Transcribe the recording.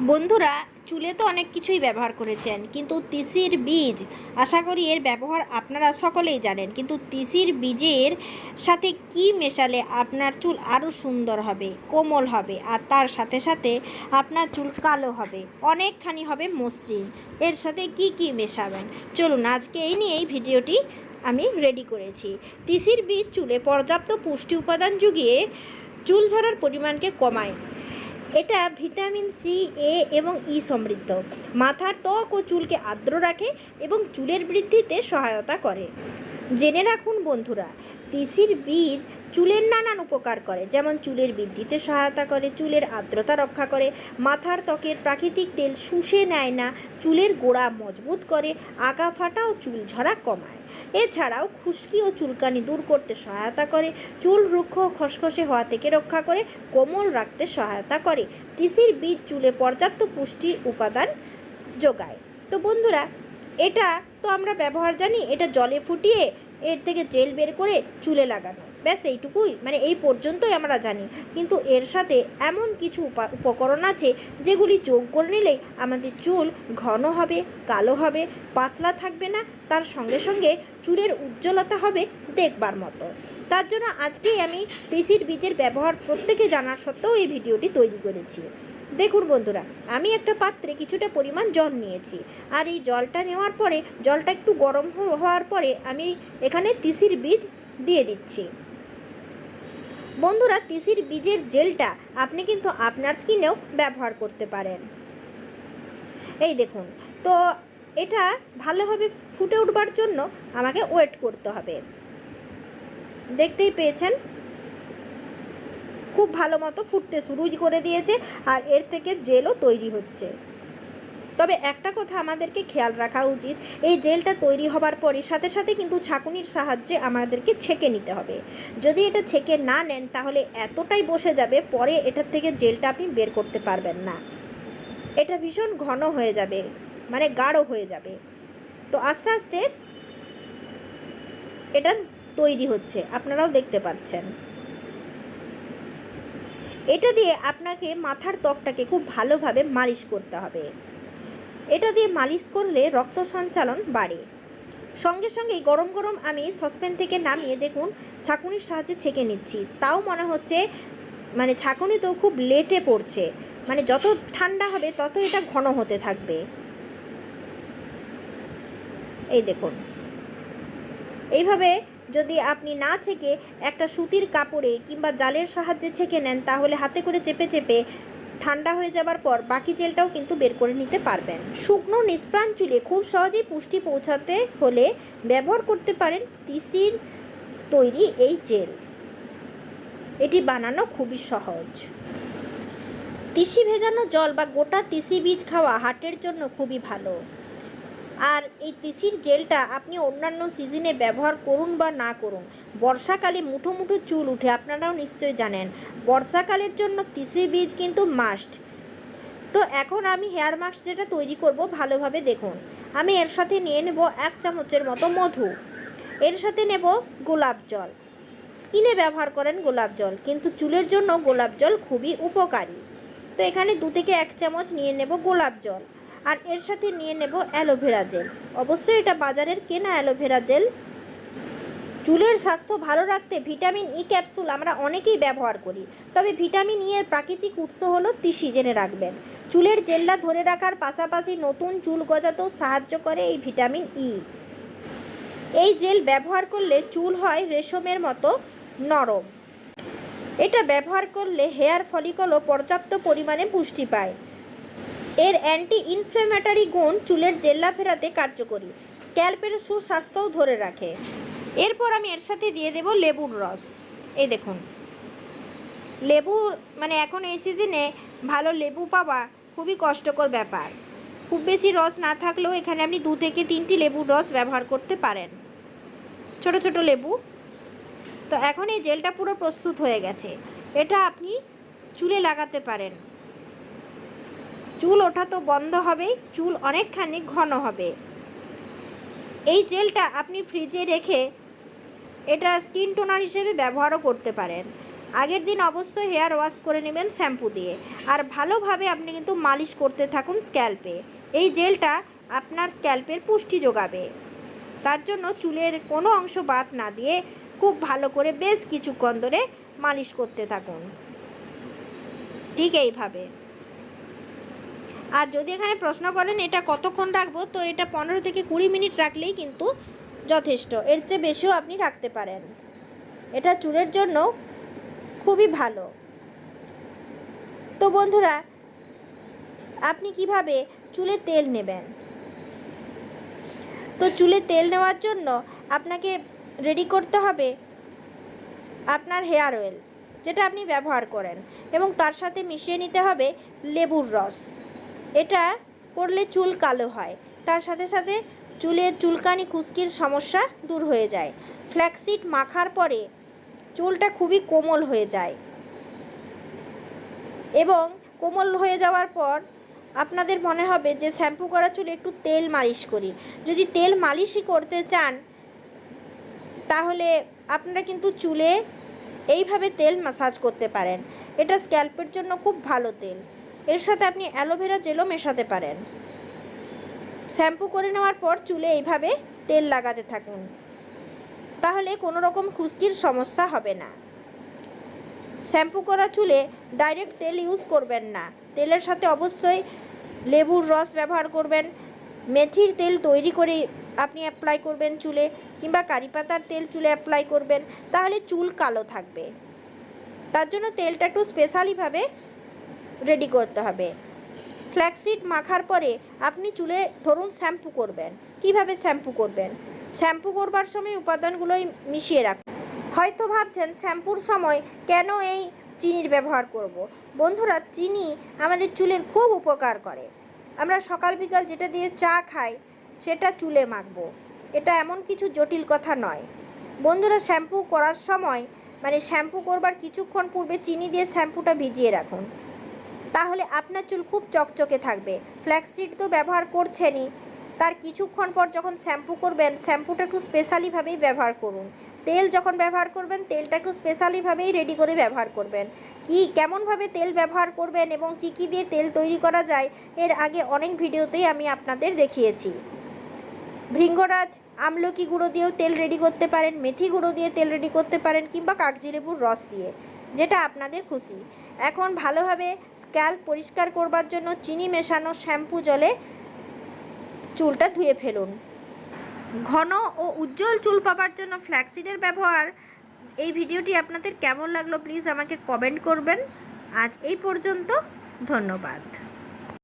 বন্ধুরা, চুলে তো অনেক কিছুই ব্যবহার করেছেন, কিন্তু তিসির বীজ, আশা করি এর ব্যবহার আপনারা সকলেই জানেন, কিন্তু তিসির বীজের সাথে কি মেশালে আপনার চুল আরও সুন্দর হবে, কোমল হবে, আর তার সাথে সাথে আপনার চুল কালো হবে, অনেকখানি হবে মসৃণ। এর সাথে কি কি মেশাবেন? চলুন, আজকে এই নিয়ে এই ভিডিওটি আমি রেডি করেছি। তিসির বীজ চুলে পর্যাপ্ত পুষ্টি উপাদান যুগিয়ে চুল ঝরার পরিমাণকে কমায়। এটা ভিটামিন সি, এ এবং ই সমৃদ্ধ। মাথার ত্বক ও চুলকে আর্দ্র রাখে এবং চুলের বৃদ্ধিতে সহায়তা করে। জেনে রাখুন বন্ধুরা, তিসির বীজ চুলের নানান উপকার করে, যেমন চুলের বৃদ্ধিতে সহায়তা করে, চুলের আর্দ্রতা রক্ষা করে, মাথার ত্বকের প্রাকৃতিক তেল শুষে নেয় না, চুলের গোড়া মজবুত করে, আগা ফাটা ও চুল ঝরা কমায়। এছাড়াও খুশকি ও চুলকানি দূর করতে সহায়তা করে, চুল রুক্ষ খসখসে হওয়া থেকে রক্ষা করে, কোমল রাখতে সহায়তা করে। তিসির বীজ চুলে পর্যাপ্ত পুষ্টি উপাদান যোগায়। তো বন্ধুরা, এটা তো আমরা ব্যবহার জানি, এটা জলে ফুটিয়ে এর থেকে জেল বের করে চুলে লাগানো। ব্যাস এইটুকুই। মানে এই পর্যন্তই আমরা জানি। কিন্তু এর সাথে এমন কিছু উপা- উপকরণ আছে যেগুলি যোগ করে নিলেই আমাদের চুল ঘন হবে, কালো হবে, পাতলা থাকবে না, তার সঙ্গে সঙ্গে চুলের উজ্জ্বলতা হবে দেখবার মতো। তার জন্য আজকেই আমি তিসির বীজের ব্যবহার প্রত্যেকে জানার সত্ত্বেও এই ভিডিওটি তৈরি করেছি। দেখুন বন্ধুরা, আমি একটা পাত্রে কিছুটা পরিমাণ জল নিয়েছি। আর এই জলটা নেওয়ার পরে, জলটা একটু গরম হওয়ার পরে আমি এখানে তিসির বীজ দিয়ে দিচ্ছি। বন্ধুরা, তিসির বীজের জেলটা আপনি কিন্তু আপনার স্কিনেও ব্যবহার করতে পারেন। এই দেখুন, তো এটা ভালোভাবে ফুটে উঠবার জন্য আমাকে ওয়েট করতে হবে। দেখতেই পেয়েছেন? খুব ভালো মতো ফুটতে শুরু করে দিয়েছে আর এর থেকে জেলও তৈরি হচ্ছে। তবে একটা কথা আমাদেরকে খেয়াল রাখা উচিত, এই জেলটা তৈরি হবার পরে সাথে সাথে কিন্তু ছাঁকুনির সাহায্যে আমাদেরকে ছেঁকে নিতে হবে। যদি এটা ছেঁকে না নেন তাহলে এতটাই বসে যাবে, পরে এটার থেকে জেলটা আপনি বের করতে পারবেন না। এটা ভীষণ ঘন হয়ে যাবে মানে গাঢ় হয়ে যাবে। তো আস্তে আস্তে এটা তৈরি হচ্ছে, আপনারাও দেখতে পাচ্ছেন। এটা দিয়ে আপনাকে মাথার ত্বকটাকে খুব ভালোভাবে মালিশ করতে হবে। এটা দিয়ে মালিশ করলে রক্ত সঞ্চালন বাড়ে। সঙ্গে সঙ্গেই গরম গরম আমি সসপ্যান থেকে নামিয়ে দেখুন, ছাঁকুনির সাহায্যে ছেঁকে নিচ্ছি। তাও মনে হচ্ছে মানে ছাঁকুনি তো খুব লেটে পড়ছে। মানে যত ঠান্ডা হবে, তত এটা ঘন হতে থাকবে। এই দেখুন। এইভাবে যদি আপনি না ছেঁকে একটা সুতির কাপড়ে কিংবা জালের সাহায্যে ছেঁকে নেন, তাহলে হাতে করে চেপে চেপে ঠান্ডা হয়ে যাবার পর বাকি জেলটাও কিন্তু বের করে নিতে পারবেন। শুকনো নিষ্প্রাণ চুলে খুব সহজেই পুষ্টি পৌঁছাতে হলে ব্যবহার করতে পারেন তিসির তৈরি এই জেল। এটি বানানো খুবই সহজ। তিসি ভেজানো জল বা গোটা তিসি বীজ খাওয়া হার্টের জন্য খুবই ভালো। আর এই তিসির জেলটা আপনি অন্যান্য সিজনে ব্যবহার করুন বা না করুন। বর্ষাকালে মুঠো মুঠো চুল উঠে, আপনারাও নিশ্চয়ই জানেন। বর্ষাকালের জন্য তিসি বীজ কিন্তু মাস্ট তো এখন আমি হেয়ার মাস্ক যেটা তৈরি করব ভালোভাবে দেখুন। আমি এর সাথে নিয়ে নেব এক চামচের মতো মধু। এর সাথে নেব গোলাপ জল। স্কিনে ব্যবহার করেন গোলাপ জল, কিন্তু চুলের জন্য গোলাপ জল খুবই উপকারী। তো এখানে দু থেকে এক চামচ নিয়ে নেব গোলাপ জল। আর এর সাথে নিয়ে নেব অ্যালোভেরা জেল। অবশ্যই এটা বাজারের কেনা অ্যালোভেরা জেল। চুলের স্বাস্থ্য ভালো রাখতে ভিটামিন ই ক্যাপসুল আমরা অনেকেই ব্যবহার করি। তবে ভিটামিন ই এর প্রাকৃতিক উৎস হলো তিসি জেনে রাখবেন। চুলের জেল্লা ধরে রাখার পাশাপাশি নতুন চুল গজাতেও সাহায্য করে এই ভিটামিন ই। এই জেল ব্যবহার করলে চুল হয় রেশমের মতো নরম। এটা ব্যবহার করলে হেয়ার ফলিকলও পর্যাপ্ত পরিমাণে পুষ্টি পায়। এর অ্যান্টি ইনফ্লেমেটারি গুণ চুলের জেল্লা ফেরাতে কার্যকরী। স্ক্যাল্পের সুস্বাস্থ্যও ধরে রাখে। এরপর আমি এর সাথে দিয়ে দেব লেবুর রস। এই দেখুন। লেবু মানে এখন এই সিজনে ভালো লেবু পাওয়া খুবই কষ্টকর ব্যাপার। খুব বেশি রস না থাকলেও এখানে আপনি দু থেকে তিনটি লেবুর রস ব্যবহার করতে পারেন। ছোট ছোট লেবু। তো এখন এই জেলটা পুরো প্রস্তুত হয়ে গেছে। এটা আপনি চুলে লাগাতে পারেন। চুল ওঠা তো বন্ধ হবেই, চুল অনেকখানি ঘন হবে। এই জেলটা আপনি ফ্রিজে রেখে এটা স্কিন টোনার হিসেবে ব্যবহারও করতে পারেন। আগের দিন অবশ্যই হেয়ার ওয়াশ করে নেবেন শ্যাম্পু দিয়ে। আর ভালোভাবে আপনি কিন্তু মালিশ করতে থাকুন স্ক্যাল্পে। এই জেলটা আপনার স্ক্যাল্পের পুষ্টি যোগাবে। তার জন্য চুলের কোনো অংশ বাদ না দিয়ে খুব ভালো করে বেশ কিছুক্ষণ ধরে মালিশ করতে থাকুন। ঠিক এইভাবে। আর যদি এখানে প্রশ্ন করেন এটা কতক্ষণ রাখব, তো এটা পনেরো থেকে কুড়ি মিনিট রাখলেই কিন্তু যথেষ্ট। এর চেয়ে বেশিও আপনি রাখতে পারেন। এটা চুলের জন্য খুবই ভালো। তো বন্ধুরা, আপনি কীভাবে চুলে তেল নেবেন? তো চুলে তেল নেওয়ার জন্য আপনাকে রেডি করতে হবে আপনার হেয়ার অয়েল, যেটা আপনি ব্যবহার করেন। এবং তার সাথে মিশিয়ে নিতে হবে লেবুর রস। এটা করলে চুল কালো হয়। তার সাথে সাথে চুলের চুলকানি খুশকির সমস্যা দূর হয়ে যায়। ফ্ল্যাক্সিড মাখার পরে চুলটা খুবই কোমল হয়ে যায়। এবং কোমল হয়ে যাওয়ার পর আপনাদের মনে হবে যে শ্যাম্পু করা চুলে একটু তেল মালিশ করি। যদি তেল মালিশই করতে চান, তাহলে আপনারা কিন্তু চুলে এইভাবে তেল ম্যাসাজ করতে পারেন। এটা স্ক্যাল্পের জন্য খুব ভালো তেল। এর সাথে আপনি অ্যালোভেরা জেলও মেশাতে পারেন। শ্যাম্পু করে নেওয়ার পর চুলে এইভাবে তেল লাগাতে থাকুন। তাহলে কোনো রকম খুশকির সমস্যা হবে না। শ্যাম্পু করা চুলে ডাইরেক্ট তেল ইউজ করবেন না। তেলের সাথে অবশ্যই লেবুর রস ব্যবহার করবেন। মেথির তেল তৈরি করে আপনি অ্যাপ্লাই করবেন চুলে কিংবা কারি পাতার তেল চুলে অ্যাপ্লাই করবেন। তাহলে চুল কালো থাকবে। তার জন্য তেলটা একটু স্পেশালিভাবে রেডি করতে হবে। ফ্ল্যাক্সিড মাখার পরে আপনি চুলে ধরুন শ্যাম্পু করবেন। কীভাবে শ্যাম্পু করবেন? শ্যাম্পু করবার সময় উপাদানগুলোই মিশিয়ে রাখুন হয়তো ভাবছেন শ্যাম্পুর সময় কেন এই চিনির ব্যবহার করব। বন্ধুরা, চিনি আমাদের চুলের খুব উপকার করে। আমরা সকাল বিকাল যেটা দিয়ে চা খাই, সেটা চুলে মাখবো। এটা এমন কিছু জটিল কথা নয়। বন্ধুরা, শ্যাম্পু করার সময় মানে শ্যাম্পু করবার কিছুক্ষণ পূর্বে চিনি দিয়ে শ্যাম্পুটা ভিজিয়ে রাখুন। তাহলে আপনার চুল খুব চকচকে থাকবে। ফ্ল্যাক্সিড তো ব্যবহার করছেনই। তার কিছুক্ষণ পর যখন শ্যাম্পু করবেন, শ্যাম্পুটা একটু স্পেশালিভাবেই ব্যবহার করুন। তেল যখন ব্যবহার করবেন, তেলটা একটু স্পেশালিভাবেই রেডি করে ব্যবহার করবেন। কি কেমনভাবে তেল ব্যবহার করবেন এবং কি কি দিয়ে তেল তৈরি করা যায়, এর আগে অনেক ভিডিওতেই আমি আপনাদের দেখিয়েছি। ভৃঙ্গরাজ, আমলকি গুঁড়ো দিয়েও তেল রেডি করতে পারেন, মেথি গুঁড়ো দিয়ে তেল রেডি করতে পারেন কিংবা কাগজি লেবুর রস দিয়ে, যেটা আপনাদের খুশি। এখন ভালোভাবে স্ক্যাল্প পরিষ্কার করবার জন্য চিনি মেশানো শ্যাম্পু জলে চুলটা ধুয়ে ফেলুন। ঘন ও উজ্জ্বল চুল পাবার জন্য ফ্ল্যাক্সিডের ব্যবহার। এই ভিডিওটি আপনাদের কেমন লাগল প্লিজ আমাকে কমেন্ট করবেন। আজ এই পর্যন্ত, ধন্যবাদ।